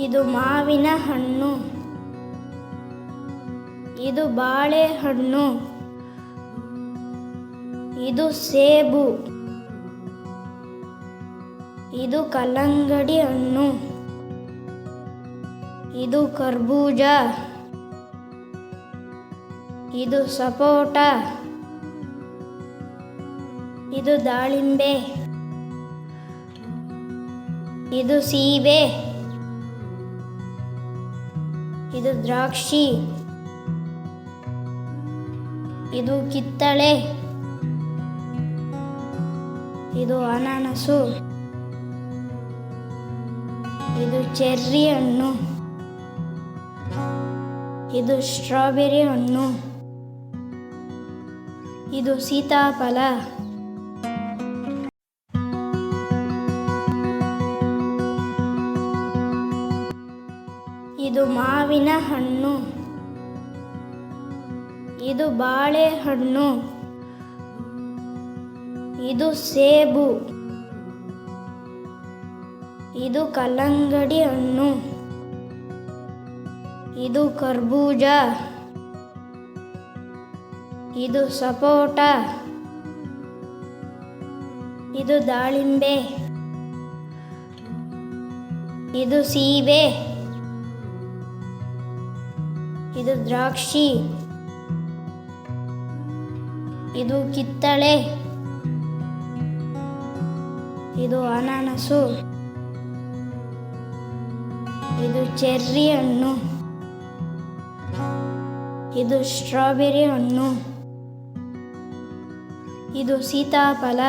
ಇದು ಮಾವಿನ ಹಣ್ಣು. ಇದು ಬಾಳೆಹಣ್ಣು. ಇದು ಸೇಬು. ಇದು ಕಲ್ಲಂಗಡಿ ಹಣ್ಣು. ಇದು ಕರ್ಬೂಜ. ಇದು ಸಪೋಟ. ಇದು ದಾಳಿಂಬೆ. ಇದು ಸೀಬೆ. ಇದು ದ್ರಾಕ್ಷಿ. ಇದು ಕಿತ್ತಳೆ. ಇದು ಅನಾನಸು. ಇದು ಚೆರ್ರಿ ಹಣ್ಣು. ಇದು ಸ್ಟ್ರಾಬೆರಿ ಹಣ್ಣು. ಇದು ಸೀತಾಫಲ. ಇದು ಮಾವಿನ ಹಣ್ಣು. ಇದು ಬಾಳೆಹಣ್ಣು ಇದು ಸೇಬು. ಇದು ಕಲ್ಲಂಗಡಿ ಹಣ್ಣು. ಇದು ಕರ್ಬೂಜ. ಇದು ಸಪೋಟ. ಇದು ದಾಳಿಂಬೆ. ಇದು ಸೀಬೆ. ಇದು ದ್ರಾಕ್ಷಿ. ಇದು ಕಿತ್ತಳೆ. ಇದು ಅನಾನಸು. ಇದು ಚೆರ್ರಿ ಹಣ್ಣು. ಇದು ಸ್ಟ್ರಾಬೆರಿ ಹಣ್ಣು. ಇದು ಸೀತಾಫಲ.